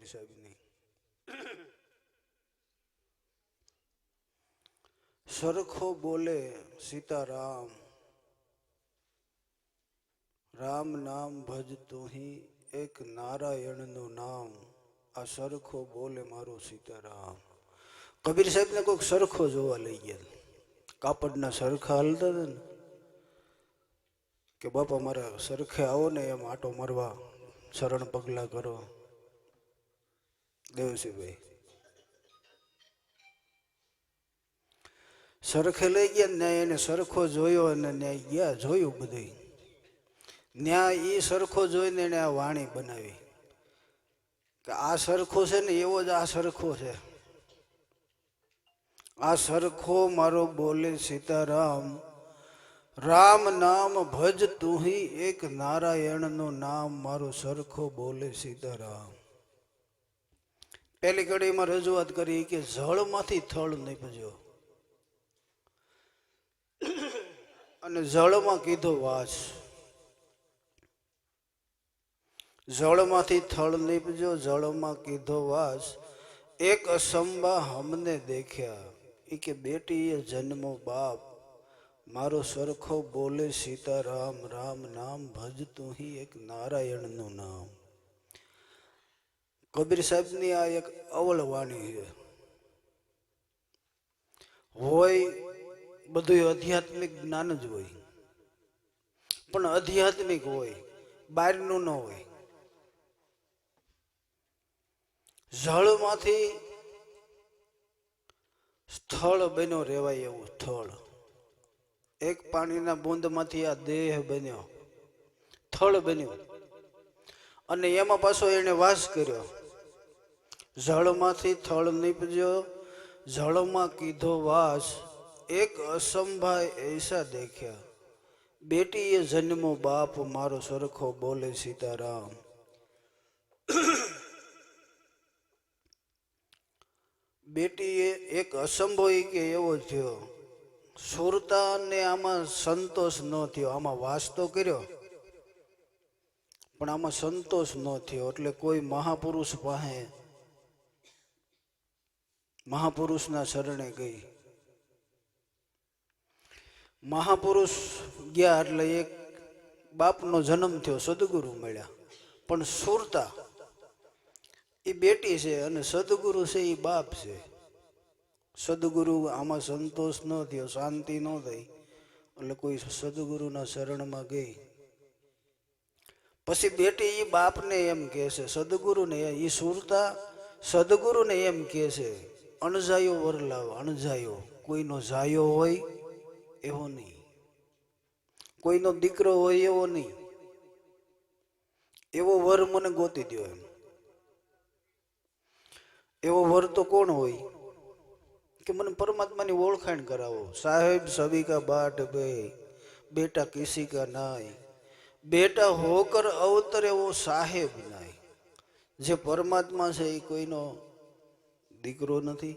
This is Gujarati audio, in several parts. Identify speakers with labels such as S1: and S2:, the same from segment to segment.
S1: કબીર સાહેબની સરખો બોલે સીતારામ. રામ નામ ભજ તુહી એક નારાયણનું નામ. આ સરખો બોલે મારો સીતારામ. કબીર સાહેબને કોઈક સરખો જોવા લઈ ગયા કાપડના સરખા હાલતા હતા ને. કે બાપા મારા સરખે આવો ને એમ આટો મારવા, શરણ પગલા કરો દેવસિંહભાઈ સરખે લઈ ગયા ન્યાય એને સરખો જોયો અને ન્યાય ગયા જોયું બધું ન્યાય એ સરખો જોઈને એને આ વાણી બનાવી કે આ સરખો છે ને એવો જ આ સરખો છે આ સરખો મારો બોલે સીતારામ રામ નામ ભજ તુહી એક નારાયણનું નામ મારો સરખો બોલે સીતારામ પહેલી કડીમાં રજૂઆત કરી કે જળમાંથી થળ નીપજો. અને જળમાં કીધો વાસ. જળમાંથી થળ નીપજો, જળમાં કીધો વાસ. એક અસંબા હમને દેખ્યા. એ કે બેટી એ જન્મો બાપ. મારો સરખો બોલે સીતારામ, રામ નામ ભજ તું એક નારાયણનું નામ. કબીર સાહેબની આ એક અવલ વાણી છે. હોય બધું આધ્યાત્મિક જ્ઞાન જ હોય. પણ આધ્યાત્મિક હોય બહારનું ન હોય. જળમાંથી સ્થળ બન્યો રહેવાય એવું સ્થળ. એક પાણીના બૂંદમાંથી આ દેહ બન્યો. થળ બન્યો. અને એમાં પાછો એને વાસ કર્યો. જળમાંથી થળ નીપજ્યો જળમાં કીધો વાસ, એક અસંભાય એસા દેખ્યા. બેટીએ જન્મો બાપ મારો સરખો બોલે સીતારામ. બેટીએ એક અસંભવ કે એવો થયો, સુરતાને આમાં સંતોષ ન થયો. આમાં વાસ તો કર્યો, પણ આમાં સંતોષ ન થયો, એટલે કોઈ મહાપુરુષ પાસે મહાપુરુષના શરણે ગઈ. મહાપુરુષ ગયા એટલે એક બાપનો જન્મ થયો, સદગુરુ મળ્યા. પણ સુરતા એ બેટી છે અને સદગુરુ છે એ બાપ છે. સદગુરુ આમાં સંતોષ ન થયો, શાંતિ ન થઈ. એટલે કોઈ સદગુરુના શરણમાં ગઈ. પછી બેટી એ બાપને એમ કહે છે, સદગુરુને એ સુરતા સદગુરુને એમ કહે છે અણજાયો વર લાવ અણજાયો. કોઈનો જાયો હોય એવો નહીં. કોઈનો દીકરો હોય એવો નહીં. એવો વર મને ગોતી દો એમ. એવો વર તો કોણ હોય? કે મને પરમાત્માની ઓળખાણ કરાવો. સાહેબ, સવિકા બાટ બે, બેટા કિસી કા નાય. બેટા હોકર અવતર એવો સાહેબ નાય. જે પરમાત્મા છે એ કોઈનો દીકરો નથી.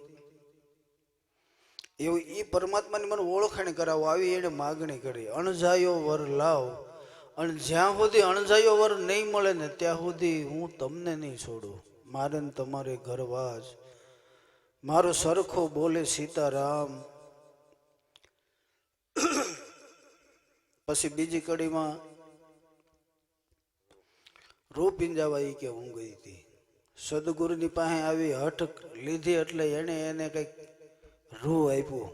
S1: એવું એ પરમાત્માની મને ઓળખાણ કરાવો, આવી એને માગણી કરી. અણજાયો વર લાવ. અને જ્યાં સુધી અણજાયો વર નહીં મળે ને ત્યાં સુધી હું તમને નહીં છોડું. મારે ને તમારે ઘરવાજ મારો સરખો બોલે સીતારામ. પછી બીજી કડીમાં રૂ પિંજાવા ઈ કે હું ગઈ હતી. સદગુરુની પાસે આવી હઠ લીધી એટલે એને એને કંઈક રૂ આપ્યું.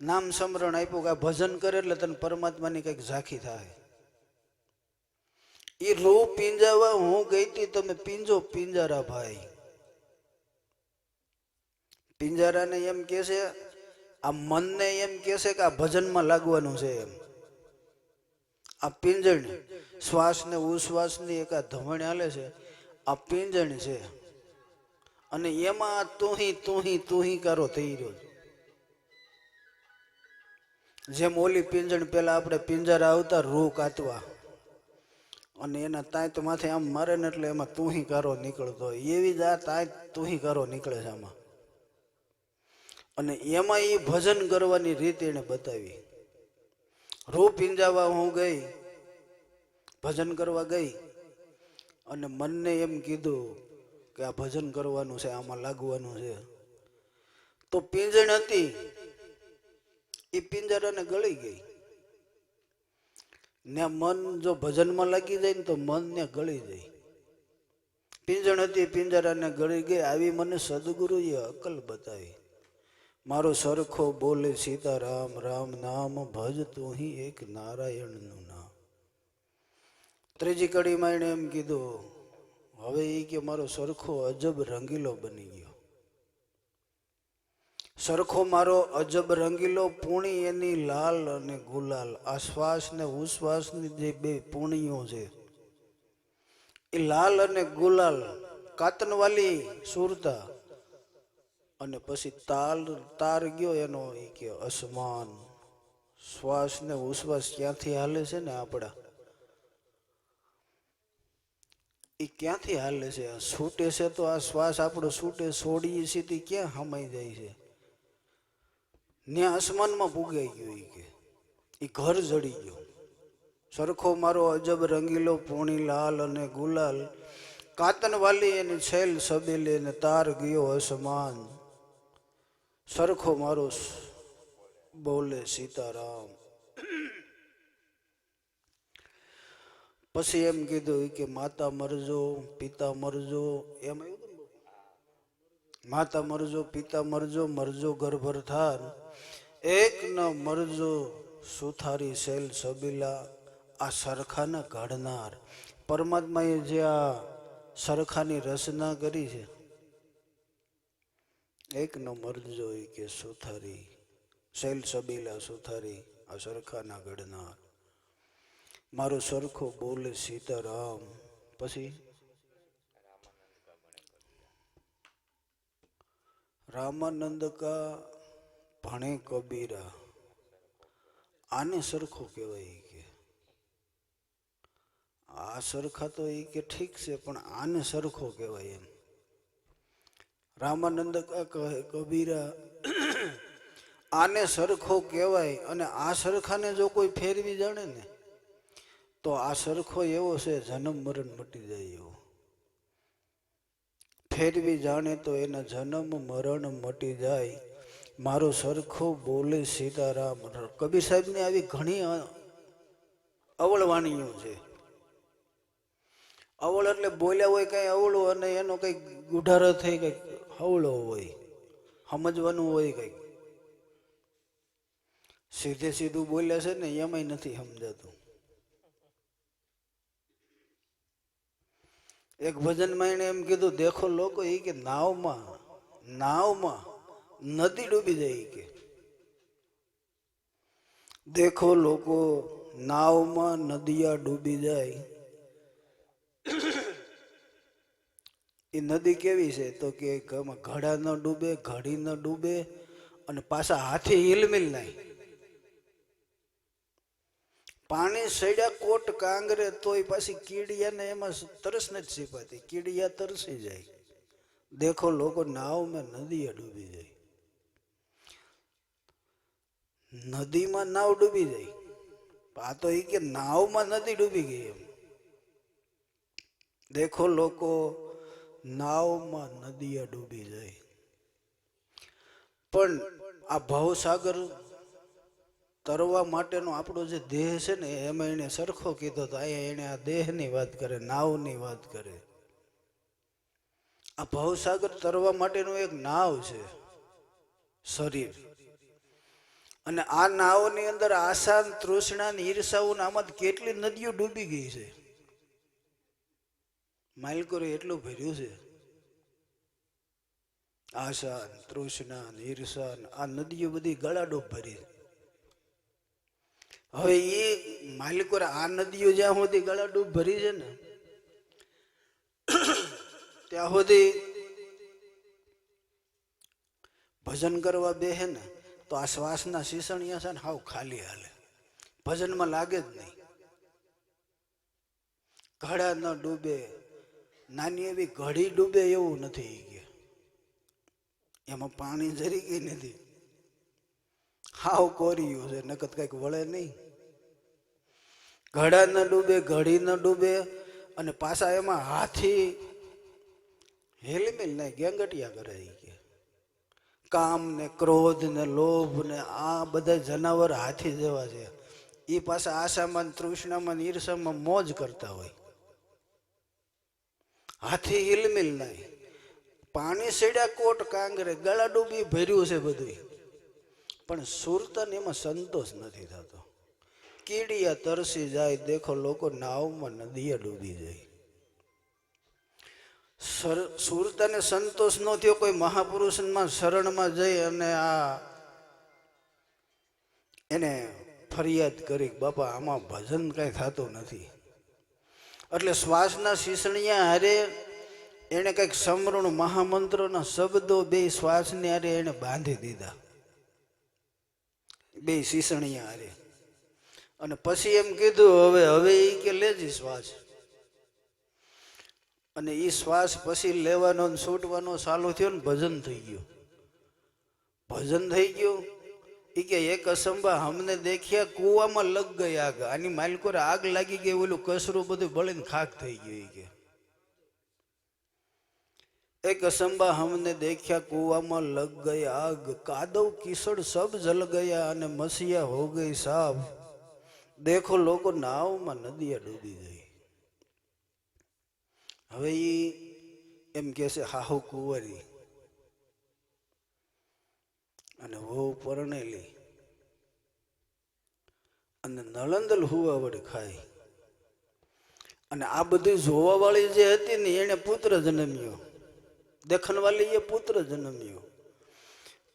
S1: નામ સમરણ આપ્યું કે ભજન કરે એટલે તને પરમાત્માની કંઈક ઝાંખી થાય. એ રૂ પિંજાવા હું ગઈ હતી તમે પિંજો પિંજારા ભાઈ. પિંજારાને એમ કે છે, આ મનને એમ કે છે કે આ ભજનમાં લાગવાનું છે એમ. આ પિંજણ શ્વાસ ને ઉશ્વાસની એક આ ધમણ હાલે છે. આ પિંજણ છે. અને એમાં તુહી તુહી તુહી કારો થઈ રહ્યો. જેમ ઓલી પિંજણ પેલા આપણે પિંજરા આવતા રૂ કાતવા. અને એના તાંત માથે આમ મારે ને એટલે એમાં તુહી કારો નીકળતો એવી જ આ તાંત તુહી કારો નીકળે છે આમાં. અને એમાં એ ભજન કરવાની રીત એને બતાવી. રૂ પિંજાવા હું ગઈ, ભજન કરવા ગઈ અને મનને એમ કીધું કે આ ભજન કરવાનું છે, આમાં લાગવાનું છે. તો પિંજણ હતી. એ પિંજરાને ગળી ગઈ. ને મન જો ભજનમાં લાગી જાય ને તો મન ને ગળી જાય. પિંજણ હતી પિંજરાને ગળી ગઈ. આવી મને સદગુરુએ અકલ બતાવી. મારો સરખો બોલે, સીતારામ, રામ, નામ, ભજ તું એક નારાયણનું ત્રીજી કડીમાં એણે એમ કીધું, હવે એ કે મારો સરખો અજબ રંગીલો બની ગયો. સરખો મારો અજબ રંગીલો, પૂણી એની લાલ અને ગુલાલ. આ શ્વાસ ને ઉશ્વાસની જે બે પૂણીઓ છે, એ લાલ અને ગુલાલ, કાતનવાલી સુરતા. અને પછી તાલ, તાર ગયો એનો એ કે અસમાન. શ્વાસ ને ઉશ્વાસ ક્યાંથી હાલે છે ને આપણા? એ ક્યાંથી હાલે છે? છૂટે છે તો આ શ્વાસ આપણો છૂટે, છોડીએ છીએ તે ક્યાં હમાઈ જાય છે? ને આસમાનમાં પૂગાઈ ગયો એ કે. એ ઘર જડી ગયો. સરખો મારો અજબ રંગીલો પૂણી લાલ અને ગુલાલ. કાતનવાલી એની છેલ સબેલે ને તાર ગયો અસમાન સરખો મારો બોલે સીતારામ. પછી એમ કીધું કે માતા મરજો, પિતા મરજો, એમ? માતા મરજો, પિતા મરજો મરજો ગર્ભર થાર. એક ન મરજો સુથારી શૈલ સબીલા, આ સરખાના ઘડનાર. પરમાત્માએ જે આ સરખાની રચના કરી છે, એક ન મરજો કે સુથારી શૈલ સબીલા સુથારી, આ સરખાના ઘડનાર. મારો સરખો બોલે સીતારામ. પછી? રામાનંદ કા ભણે કબીરા. આને સરખો કહેવાય કે. આ સરખા તો એ કે ઠીક છે, પણ આને સરખો કહેવાય એમ. રામાનંદ કહે, કબીરા, આને સરખો કહેવાય અને આ સરખાને જો કોઈ ફેરવી જાણે ને તો આ સરખો એવો છે, જન્મ મરણ મટી જાય એવો. ફેરવી જાણે તો એના જન્મ મરણ મટી જાય. મારો સરખો બોલે સીતારામ. કબીર સાહેબની આવી ઘણી અવળવાણીઓ છે. અવળ એટલે બોલ્યા હોય કઈ અવળું અને એનો કંઈક ગુઢારો થઈ કંઈક હવળો હોય. સમજવાનું હોય કંઈક. સીધે સીધું બોલ્યા છે ને, એમાંય નથી સમજાતું. એક ભજનમાં એણે એમ કીધું, દેખો લોકો એ કે નાવમાં નાવમાં નદી ડૂબી જાય કે. દેખો લોકો, નાવમાં નદિયા ડૂબી જાય. એ નદી કેવી છે? તો કે ઘડા ન ડૂબે, ઘડી ન ડૂબે અને પાછા હાથી હિલમિલ નહીં પાણી સડ્યા કોટ કાંગરે તોય પાછી કીડિયાને એમાં તરસ નથી છીપાતી કીડિયા તરસી જાય. દેખો લોકો નાવમાં નદીએ ડૂબી જાય. નદીમાં નાવ ડૂબી જાય. આ તો એ કે નાવમાં નદી ડૂબી ગઈ એમ. દેખો લોકો નાવમાં નદીએ ડૂબી જાય. પણ આ ભવસાગર તરવા માટેનો આપણો જે દેહ છે ને, એમાં એને સરખો કીધો તો અહીંયા એને આ દેહની વાત કરે, નાવની વાત કરે. આ ભવસાગર તરવા માટેનું એક નાવ છે, શરીર. અને આ નાવની અંદર આસાન તૃષ્ણા ઈર્ષાઓને આમાં કેટલી નદીઓ ડૂબી ગઈ છે. માલકોરે એટલું ભર્યું છે. આસાન તૃષ્ણા ઈર્ષાન ઈર્ષા આ નદીઓ બધી ગળાડોબ ભરી. છે. હવે એ માલિકો આ નદીઓ જ્યાં સુધી ગળાડૂબ ભરી છે ને, ત્યાં સુધી ભજન કરવા બેહે ને, તો આ શ્વાસના શીસણિયા છે ને હાવ ખાલી હાલે. ભજનમાં લાગે જ નહીં. ઘડા ન ડૂબે, નાની એવી ઘડી ડૂબે એવું નથી કે. એમાં પાણી જરી ગઈ નથી. હાવ કોર્યું છે નકદ કંઈક વળે નહીં. ઘડા ન ડૂબે, ઘડી ન ડૂબે, અને પાછા એમાં હાથી હેલમેલ નહીં ગેંગટિયા કરે કે. કામ ને ક્રોધ ને લોભ ને આ બધા જનાવર હાથી જેવા છે. એ પાછા આશામાં તૃષ્ણામાં ઈર્ષામાં મોજ કરતા હોય. હાથી હિલમિલ નહીં પાણી સેડ્યા કોટ કાંગરે, ગળા ડૂબી ભર્યું છે બધું પણ સુરતન એમાં સંતોષ નથી થતો. કીડિયા તરસી જાય, દેખો લોકો નાવમાં નદીએ ડૂબી જાય. સર- સુરતાને સંતોષ ન થયો, કોઈ મહાપુરુષમાં શરણમાં જઈ અને આ એને ફરિયાદ કરી બાપા, આમાં ભજન કાંઈ થતું નથી. એટલે શ્વાસના શીસણિયા હારે એણે કંઈક સમરણ મહામંત્રના શબ્દો બે શ્વાસને હારે એને બાંધી દીધા. બે શીસણિયા હારે. અને પછી એમ કીધું, હવે હવે એ કે લેજી શ્વાસ. અને એ શ્વાસ પછી લેવાનો ને છૂટવાનો ચાલુ થયો ને ભજન થઈ ગયું. ભજન થઈ ગયું. એ કે, એક અસંભા, હમને દેખ્યા કૂવામાં લગ ગઈ આગ. આની માલિકોરે આગ લાગી ગઈ, ઓલું કસરું બધું બળીને ખાક થઈ ગયું એ કે. એક અસંભા હમને દેખ્યા કૂવામાં લગ ગઈ આગ. કાદવ કિસડ સબ જલ ગયા અને મસીયા હો ગઈ સાફ દેખો લોકો નાવમાં નદીયા ડૂબી ગઈ. હવે ઈ એમ કે છે, હાહુ કુંવરી. અને વહુ પરણેલી. અને નળંદલ હુવાવડ ખાય અને આ બધી જોવાવાળી જે હતી ને, એને પુત્ર જન્મ્યો. દેખનવાલી એ પુત્ર જન્મ્યો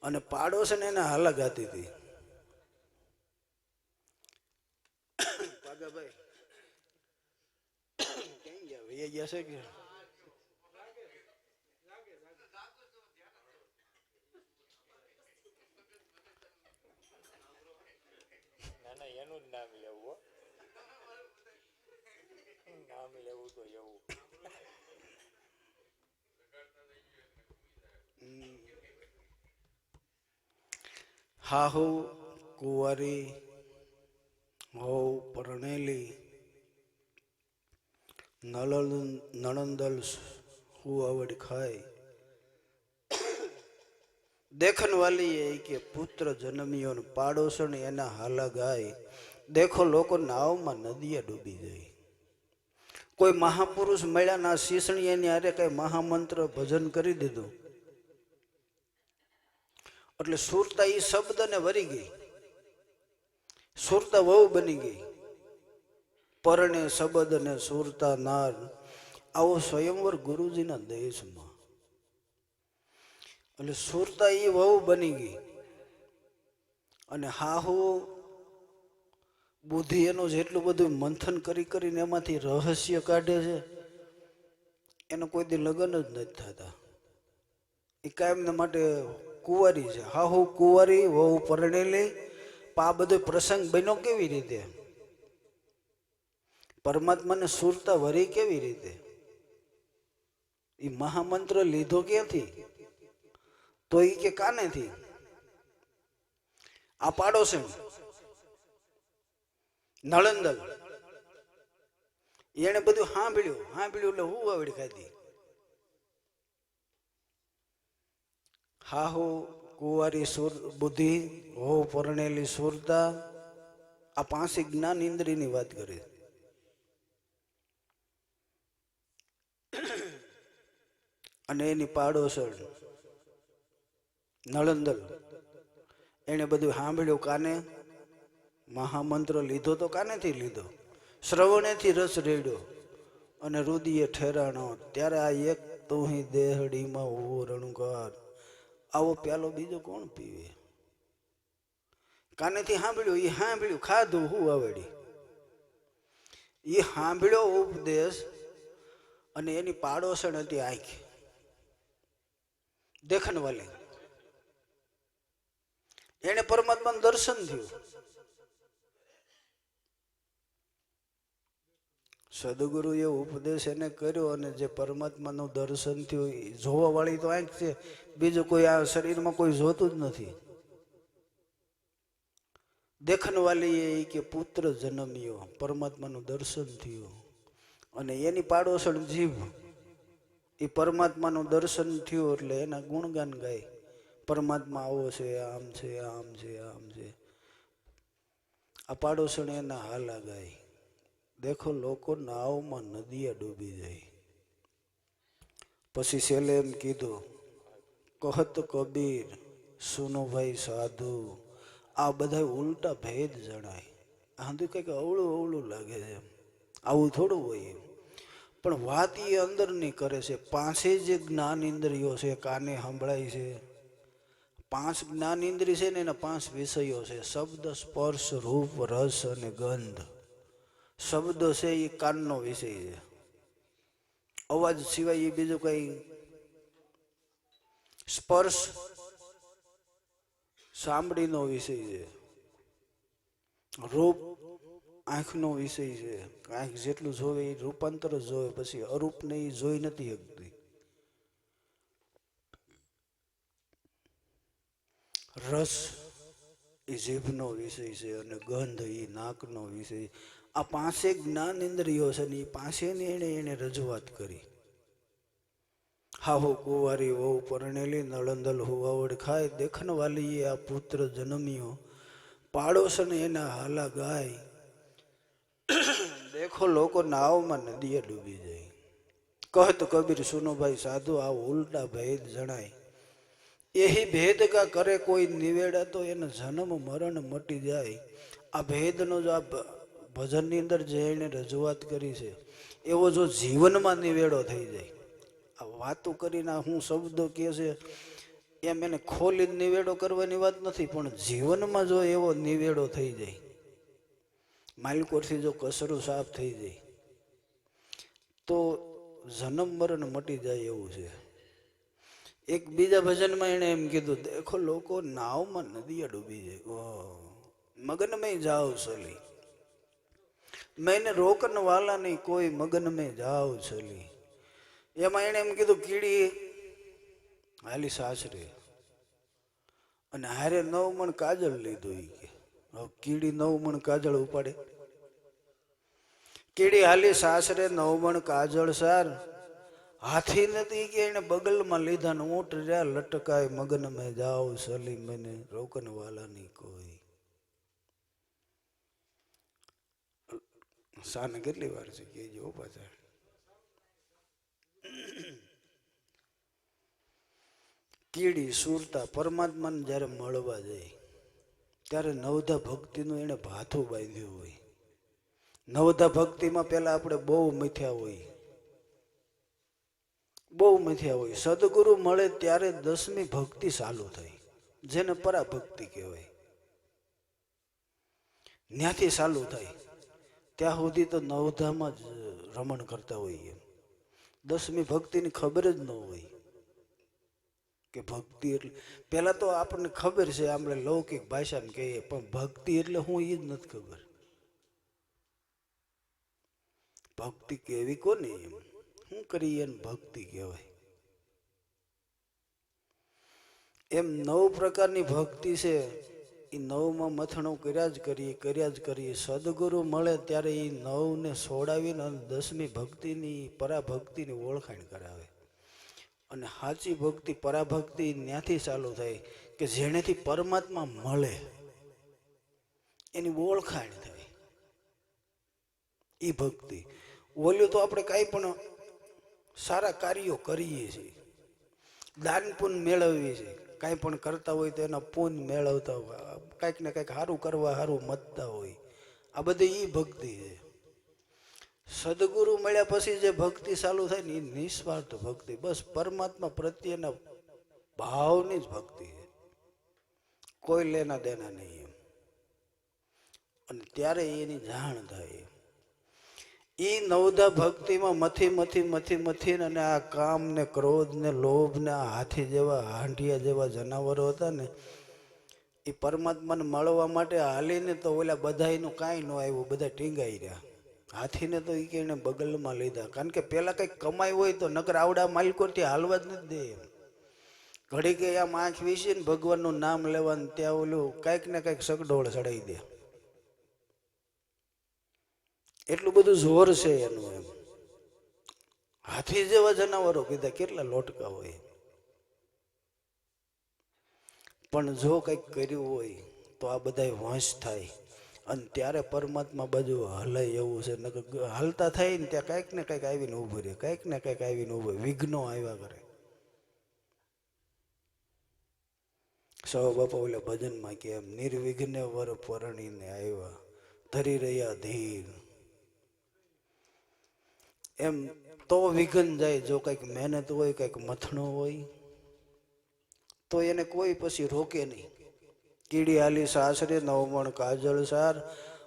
S1: અને પાડોશ ને એને હાલા ગાતી હતી પાગાભાઈ ક્યાં ગયા? છે કે?
S2: એનું જ નામ લેવું નામ લેવું તો એવું.
S1: હાહુ, કુંવારી હો પરણેલી નળન નણંદલ હુવાવડ ખાય. દેખનવાલી એ કે પુત્ર જન્મ્યો પાડોશણ એના હાલા ગાય. દેખો લોકો નાવમાં નદીએ ડૂબી જાય. કોઈ મહાપુરુષ મળ્યા ના શીસણી એની આરે કઈ મહામંત્ર ભજન કરી દીધું. એટલે સુરતા એ શબ્દને વરી ગઈ. સુરતા વહુ બની ગઈ. પરણે શબ્દ ને સુરતા નાર. આવો સ્વયંવર ગુરુજીના દેશમાં. એટલે સુરતા એ વહુ બની ગઈ. અને હાહુ બુદ્ધિ એનું જેટલું બધું મંથન કરી કરીને એમાંથી રહસ્ય કાઢે છે, એનો કોઈ દી લગ્ન જ નથી થતા. એ કાયમને માટે કુંવારી છે. હાહુ કુંવરી, વહુ પરણેલી આ બધો પ્રસંગ બન્યો કેવી રીતે? પરમાત્માને સુરતા વરી કેવી રીતે? એ મહામંત્ર લીધો ક્યાંથી? તો એ કે કાનેથી? આ પાડોશી. નળંદલ. એને બધું સાંભળ્યું. સાંભળ્યું એટલે હું આવડી ખાધી. હાહુ, કુંવારી સુર, બુદ્ધિ, હો, પરણેલી સુરતા, આ પાંચી જ્ઞાન ઇન્દ્રિયની વાત કરી. અને એની પાડોશર નળંદર. એને બધું સાંભળ્યું કાને? મહામંત્ર લીધો તો કાનેથી લીધો? શ્રવણેથી રસ રેડ્યો અને રુદિએ ઠેરાણો, ત્યારે આ એક તું દેહડીમાં ઉવો રણુકાર આવો પ્યાલો બીજો કોણ પીવે? કાનેથી સાંભળ્યું એ સાંભળ્યું, ખાધું હું આવડી એ સાંભળ્યો ઉપદેશ અને એની પાડોશણ હતી આંખ. દેખનવાલી એને પરમાત્માનું દર્શન થયું. સદગુરુએ ઉપદેશ એને કર્યો અને જે પરમાત્માનું દર્શન થયું, એ જોવા વાળી તો આંખ છે, બીજું કોઈ આ શરીરમાં કોઈ જોતું જ નથી. દેખનવાલી એ કે પુત્ર જન્મ્યો, પરમાત્માનું દર્શન થયું. અને એની પાડોશણ જીભ, એ પરમાત્માનું દર્શન થયું એટલે એના ગુણગાન ગાય. પરમાત્મા આવો છે, આમ છે આમ છે આમ છે. આ પાડોશણ એના હાલા ગાય. દેખો, લોકો નાવમાં નદીએ ડૂબી જાય. પછી છેલ્લે એમ કીધું, કહત કબીર, સુનો ભાઈ સાધુ, આ બધા ઉલટા ભેદ જણાય. આ તો કંઈક અવળું અવળું લાગે છે આવું થોડું હોય એમ. પણ વાત એ અંદરની કરે છે. પાંચે જે જ્ઞાન ઇન્દ્રિયો છે, કાને સંભળાય છે. પાંચ જ્ઞાન ઇન્દ્રિય છે ને એના પાંચ વિષયો છે. શબ્દ, સ્પર્શ, રૂપ, રસ અને ગંધ. શબ્દ છે એ કાનનો વિષય છે. અવાજ સિવાય એ બીજું કઈ સ્પર્શ સાંભળીનો વિષય છે. રૂપ આંખનો વિષય છે. આંખ જેટલું જોવે એ રૂપાંતર જ જોવે, પછી અરૂપને એ જોઈ નથી શકતી. રસ એ જીભનો વિષય છે અને ગંધ એ નાકનો વિષય. આ પાંચે જ્ઞાન ઇન્દ્રિયો છે ને એ પાંચેની એણે એને રજૂઆત કરી. હાહો કુંવારી, વહુ પરણેલી, નળંદલ હુવાવડ ખાય દેખન વાલીએ આ પુત્ર જન્મ્યો. પાડોશને એના હાલા ગાય. દેખો લોકો નાવમાં નદીએ ડૂબી જાય. કહત કબીર સુનોભાઈ સાધુ, આ ઉલટા ભેદ જણાય. એહી ભેદ કા કરે કોઈ નિવેડા તો એને જન્મ, મરણ મટી જાય. આ ભેદનો જો આ ભજનની અંદર જે એણે રજૂઆત કરી છે એવો જો જીવનમાં નિવેડો થઈ જાય. આ વાતો કરીને હું શબ્દો કહે છે એમ એને ખોલી નિવેડો કરવાની વાત નથી પણ જીવનમાં જો એવો નિવેડો થઈ જાય માલકોરથી જો કસરું સાફ થઈ જાય તો જન્મ મરણ મટી જાય એવું છે. એક બીજા ભજનમાં એણે એમ કીધું દેખો લોકો નાવમાં નદીએ ડૂબી જાય. ઓહ, મગન में જાઓ ચલી મેને રોકન નહીં કોઈ મગન મેં જાઓ ચલી. એમાં એણે એમ કીધું, કીડી, હાલી સાસરે. અને હારે નવ મણ કાજળ લીધું ઈ કે. કીડી નવ મણ કાજળ ઉપાડે. કીડી, હાલી સાસરે નવ મણ કાજળ સાર. હાથી નથી કે એને બગલમાં લીધા ને ઊંટ રહ્યા, લટકાય મગન મેં જાઓ સલી મને રોકન નહીં કોઈ સાને કેટલી વાર છે? કેજો પાછા. કીડી સુરતા પરમાત્માને જ્યારે મળવા જાય, ત્યારે નવધા ભક્તિનું એને ભાથું બાંધ્યું હોય. નવધા ભક્તિમાં પહેલાં આપણે બહુ મથ્યા હોય. બહુ મથ્યા હોય. સદગુરુ મળે ત્યારે દસમી ભક્તિ ચાલુ થઈ. જેને પરાભક્તિ કહેવાય. ત્યાંથી ચાલુ થાય ત્યાં સુધી તો નવધામાં જ રમણ કરતા હોઈએ. દસમી ભક્તિની ખબર જ ન હોય કે ભક્તિ એટલે, પહેલાં તો આપણને ખબર છે આપણે લૌકિક ભાષામાં કહીએ, પણ ભક્તિ એટલે હું એ જ નથી ખબર. ભક્તિ કેવી કોને એમ? શું કરીએ એને ભક્તિ કહેવાય? એમ નવ પ્રકારની ભક્તિ છે. એ નવમાં મથણું કર્યા જ કરીએ, કર્યા જ કરીએ. સદગુરુ મળે ત્યારે એ નવને છોડાવીને અને દસમી ભક્તિની, પરાભક્તિની ઓળખાણ કરાવે. અને સાચી ભક્તિ, પરાભક્તિ ત્યાંથી ચાલુ થાય કે જેનેથી પરમાત્મા મળે, એની ઓળખાણ થાય. એ ભક્તિ. ઓલ્યું તો આપણે કાંઈ પણ સારા કાર્યો કરીએ છીએ. દાન પુન મેળવીએ છીએ. કાંઈ પણ કરતા હોય તો એના પુન મેળવતા હોય. કાંઈક ને કાંઈક સારું કરવા સારું મતતા હોય. આ બધી એ ભક્તિ છે. સદગુરુ મળ્યા પછી જે ભક્તિ ચાલુ થાય ને એ નિસ્વાર્થ ભક્તિ. બસ પરમાત્મા પ્રત્યેના ભાવની જ ભક્તિ છે. કોઈ લેના દેના નહીં અને ત્યારે એની જાણ થાય એમ. એ નવધા ભક્તિમાં મથી મથી મથી મથી અને આ કામ ને ક્રોધ ને લોભ ને આ હાથી જેવા હાંડિયા જેવા જનાવરો હતા ને એ પરમાત્માને મળવા માટે હાલીને તો ઓલા બધાનું કાંઈ ન આવ્યું, બધા ટીંગાઈ રહ્યા. હાથીને તો એ કહીને બગલમાં લીધા. કારણ કે પહેલાં કંઈક કમાઈ હોય તો નકર આવડા માલિકોથી હાલવા જ નથી દે. ઘડી કે આમ આંખ વીસીને ભગવાનનું નામ લેવાનું ત્યાં ઓલું કાંઈક ને કાંઈક સગડોળ ચડાવી દે. એટલું બધું જોર છે એનું એમ. હાથી જેવા જનાવરો કીધા, કેટલા લોટકા હોય પણ જો કંઈક કર્યું હોય, તો આ બધા વંશ થાય. અને ત્યારે પરમાત્મા બાજુ હલાય એવું છે. નકર હાલતા થાય ને ત્યાં કંઈક ને કંઈક આવીને ઊભું રહે, કંઈક ને કંઈક આવીને ઊભું વિઘ્નો આવ્યા કરે. સૌ બાપા ઓલા ભજનમાં કે એમ નિર્વિઘ્ને વર પરણીને આવ્યા, ધરી રહ્યા ધીર. એમ તો વિઘન જાય, જો કંઈક મહેનત હોય, કંઈક મથણો હોય, તો એને કોઈ પછી રોકે નહીં. કીડી આલી સાસરે નવમણ કાજળ સાર,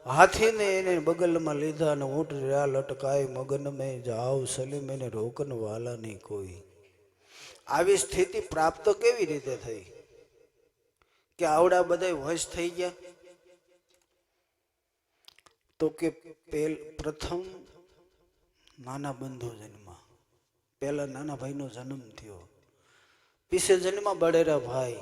S1: હાથીને એને બગલમાં લીધા અને ઊંટ રહ્યા લટકાય મગન મેં જાવ સલીમ, એને રોકન વાલા નહીં કોઈ. આવી સ્થિતિ પ્રાપ્ત કેવી રીતે થઈ? કે આવડા બધા વશ થઈ ગયા? તો કે પેલ, પ્રથમ નાના બંધો જન્મ. પહેલા નાના ભાઈનો જન્મ થયો. પીસે જન્મ બળેરા ભાઈ.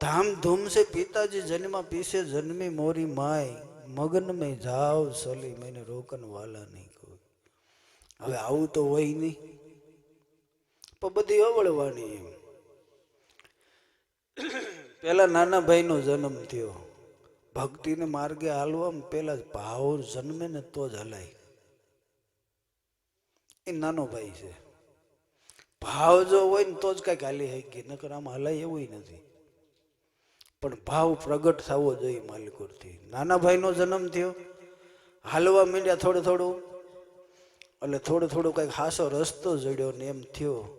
S1: ધામધૂમ છે પિતાજી જન્મ, પીસે જન્મી મોરી માય મગન મેં જાવ સલી, મેને રોકન વાલા નહીં કોઈ. હવે આવું તો હોય નહીં. પણ બધી અવળવાની એમ. પેલા નાના ભાઈનો જન્મ થયો. ભક્તિને માર્ગે હાલવા પહેલાં ભાવ જન્મે ને તો જ હલાય. એ નાનો ભાઈ છે. ભાવ જો હોય ને તો જ કાંઈક હાલી શકી નકર આમાં હલાય એવું નથી. પણ ભાવ પ્રગટ થવો જોઈએ માલિકોરથી નાના ભાઈનો જન્મ થયો. હાલવા માંડ્યા થોડું થોડું. એટલે થોડું થોડું કંઈક હાસો રસ્તો જડ્યો ને એમ થયો.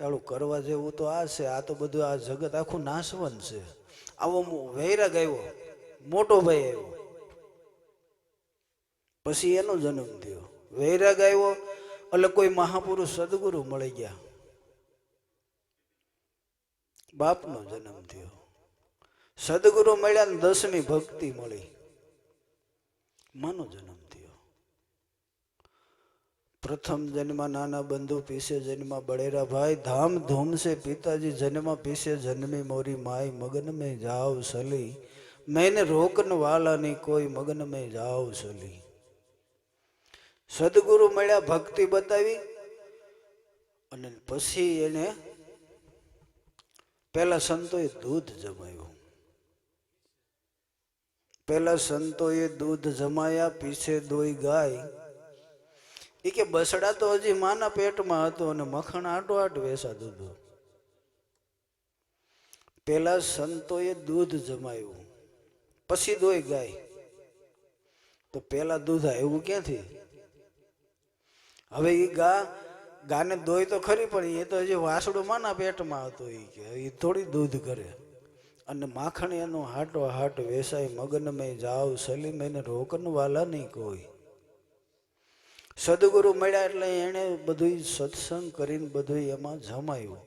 S1: એવું કરવા જેવું તો આ છે, આ તો બધું આ જગત આખું નાશવંત છે. આવો વૈરાગ આવ્યો. મોટો ભાઈ આવ્યો. પછી એનો જન્મ થયો. વૈરાગ આવ્યો એટલે કોઈ મહાપુરુષ સદગુરુ મળી ગયા બાપનો જન્મ થયો સદગુરુ મળ્યા ને દસમી ભક્તિ મળી માનો જન્મ થયો પ્રથમ જન્મા નાના બંધુ પીસે જન્મા બળેરા ભાઈ ધામ ધૂમ સે પિતાજી જન્મા પીસે જન્મી મોરી માય મગન મેં જાવ સલી મેને રોકન વાલાની કોઈ મગન મેં જાવ સલી સદગુરુ મળ્યા, ભક્તિ બતાવી અને પછી એને પેલા સંતોએ દૂધ જમાયું પેલા સંતોએ દૂધ જમાયા, પીછે દોઈ ગાય. એ કે બસડા તો હજી માના પેટમાં હતો અને મખણ આટો આટ વેસાતું હતું પેલા સંતોએ દૂધ જમાયું. પછી દોઈ ગાય. તો પેલા દૂધ આવ્યું ક્યાંથી? હવે એ ગા, ગાને દોય તો ખરી, પણ એ તો હજી વાસડું માના પેટમાં હતો એ કે એ થોડી દૂધ કરે. અને માખણ એનો હાટો હાટ વેસાય, મગનમય જાવ સલીમ એને રોકનવાલા નહીં કોઈ. સદગુરુ મળ્યા એટલે એણે બધું સત્સંગ કરીને બધું એમાં જમાયું.